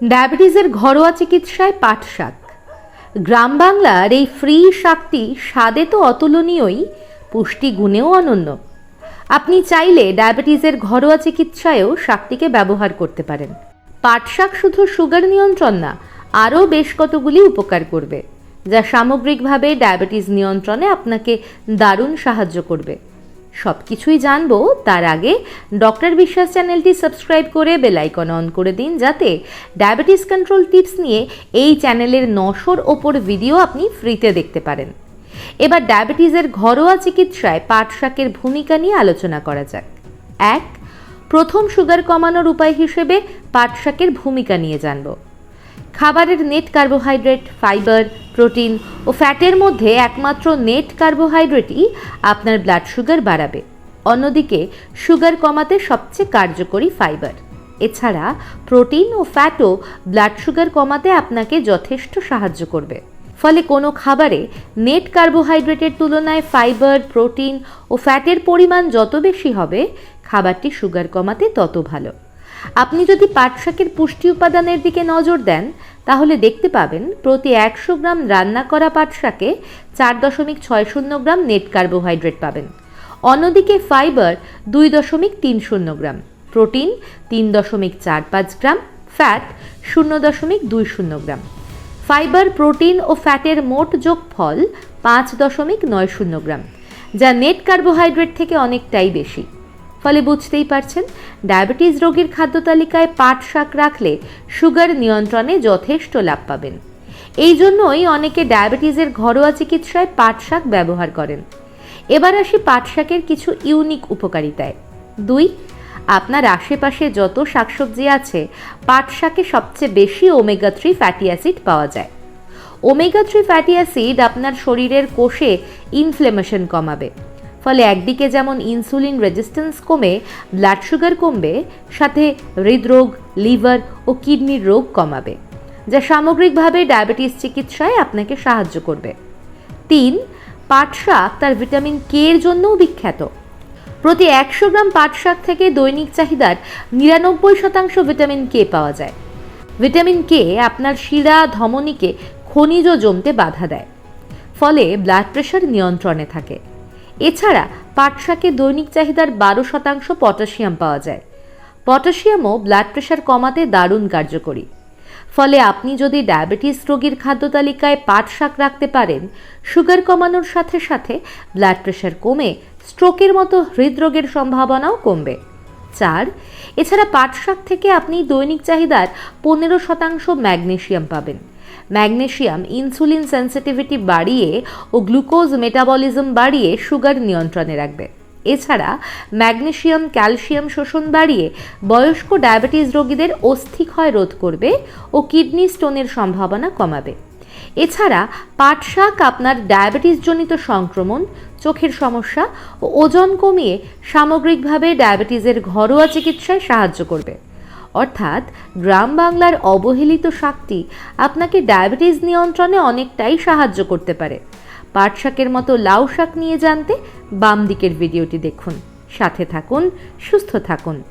ডায়াবেটিসের ঘরোয়া চিকিৎসায় পাট শাক গ্রাম বাংলার এই ফ্রি শাকটি স্বাদে তো অতুলনীয়ই, পুষ্টি গুণেও অনন্য। আপনি চাইলে ডায়াবেটিসের ঘরোয়া চিকিৎসায়ও শাকটিকে ব্যবহার করতে পারেন। পাট শাক শুধু সুগার নিয়ন্ত্রণ না, আরও বেশ কতগুলি উপকার করবে, যা সামগ্রিকভাবে ডায়াবেটিস নিয়ন্ত্রণে আপনাকে দারুণ সাহায্য করবে। সব কিছুই জানব, তার আগে ডক্টর বিশ্বাস চ্যানেলটি সাবস্ক্রাইব করে বেল আইকন অন করে দিন যাতে ডায়াবেটিস কন্ট্রোল টিপস নিয়ে এই চ্যানেলের নশোর ওপর ভিডিও আপনি ফ্রিতে দেখতে পারেন। এবার ডায়াবেটিসের ঘরোয়া চিকিৎসায় পাট শাকের ভূমিকা নিয়ে আলোচনা করা যাক। এক, প্রথম সুগার কমানোর উপায় হিসেবে পাট শাকের ভূমিকা নিয়ে জানব। খাবারের নেট কার্বোহাইড্রেট ফাইবার প্রোটিন ও ফ্যাটের মধ্যে একমাত্র নেট কার্বোহাইড্রেটই আপনার ব্লাড সুগার বাড়াবে। অন্যদিকে সুগার কমাতে সবচেয়ে কার্যকরী ফাইবার এছাড়া প্রোটিন ও ফ্যাটও ব্লাড সুগার কমাতে আপনাকে যথেষ্ট সাহায্য করবে। ফলে কোনো খাবারে নেট কার্বোহাইড্রেটের তুলনায় ফাইবার প্রোটিন ও ফ্যাটের পরিমাণ যত বেশি হবে, খাবারটি সুগার কমাতে তত ভালো। আপনি যদি পাট শাকের পুষ্টি উপাদানের দিকে নজর দেন, তাহলে দেখতে পাবেন প্রতি একশো গ্রাম রান্না করা পাট শাকে চার দশমিক ছয় শূন্য গ্রাম নেট কার্বোহাইড্রেট পাবেন। অন্যদিকে ফাইবার দুই দশমিক তিন শূন্য গ্রাম, প্রোটিন তিন দশমিক চার পাঁচ গ্রাম, ফ্যাট শূন্য দশমিক দুই শূন্য গ্রাম। ফাইবার, প্রোটিন ও ফ্যাটের মোট যোগফল পাঁচ দশমিক নয় শূন্য গ্রাম, যা নেট কার্বোহাইড্রেট থেকে অনেকটাই বেশি। ফলে বুঝতেই পারছেন, ডায়াবেটিস রোগীর খাদ্য তালিকায় পাট শাক রাখলে সুগার নিয়ন্ত্রণে যথেষ্ট লাভ পাবেন। এই জন্যই অনেকে ডায়াবেটিসের ঘরোয়া চিকিৎসায় পাট শাক ব্যবহার করেন। এবার আসি পাট শাকের কিছু ইউনিক উপকারিতায়। দুই, আপনার আশেপাশে যত শাকসবজি আছে, পাট শাকে সবচেয়ে বেশি ওমেগা থ্রি ফ্যাটি অ্যাসিড পাওয়া যায়। ওমেগা থ্রি ফ্যাটি অ্যাসিড আপনার শরীরের কোষে ইনফ্লেমেশন কমাবে। ফলে একদিকে যেমন ইনসুলিন রেজিস্ট্যান্স কমে, ব্লাড সুগার কমবে, সাথে হৃদরোগ, লিভার ও কিডনির রোগ কমাবে, যা সামগ্রিকভাবে ডায়াবেটিস চিকিৎসায় আপনাকে সাহায্য করবে। তিন, পাট শাক তার ভিটামিন কে এর জন্যও বিখ্যাত। প্রতি একশো গ্রাম পাট শাক থেকে দৈনিক চাহিদার নিরানব্বই শতাংশ ভিটামিন কে পাওয়া যায়। ভিটামিন কে আপনার শিরা, ধমনীকে খনিজ জমতে বাধা দেয়, ফলে ব্লাড প্রেশার নিয়ন্ত্রণে থাকে। এছাড়া পাট শাকে দৈনিক চাহিদার বারো শতাংশ পটাশিয়াম পাওয়া যায়। পটাশিয়ামও ব্লাড প্রেশার কমাতে দারুণ কার্যকরী। ফলে আপনি যদি ডায়াবেটিস রোগীর খাদ্য তালিকায় পাট শাক রাখতে পারেন, সুগার কমানোর সাথে সাথে ব্লাড প্রেশার কমে স্ট্রোকের মতো হৃদরোগের সম্ভাবনাও কমবে। চার, এছাড়া পাট শাক থেকে আপনি দৈনিক চাহিদার পনেরো শতাংশ ম্যাগনেশিয়াম পাবেন। ম্যাগনেশিয়াম ইনসুলিন সেন্সিটিভিটি বাড়িয়ে ও গ্লুকোজ মেটাবলিজম বাড়িয়ে সুগার নিয়ন্ত্রণে রাখবে। এছাড়া ম্যাগনেশিয়াম, ক্যালসিয়াম শোষণ বাড়িয়ে বয়স্ক ডায়াবেটিস রোগীদের অস্থিক্ষয় রোধ করবে ও কিডনি স্টোনের সম্ভাবনা কমাবে। এছাড়া পাট শাক আপনার ডায়াবেটিসজনিত সংক্রমণ, চোখের সমস্যা ও ওজন কমিয়ে সামগ্রিকভাবে ডায়াবেটিসের ঘরোয়া চিকিৎসায় সাহায্য করবে। অর্থাৎ গ্রাম বাংলার অবহেলিত শাকটি আপনাকে ডায়াবেটিস নিয়ন্ত্রণে অনেকটাই সাহায্য করতে পারে। পাট শাকের মতো লাউ শাক নিয়ে জানতে বাম দিকের ভিডিওটি দেখুন। সাথে থাকুন, সুস্থ থাকুন।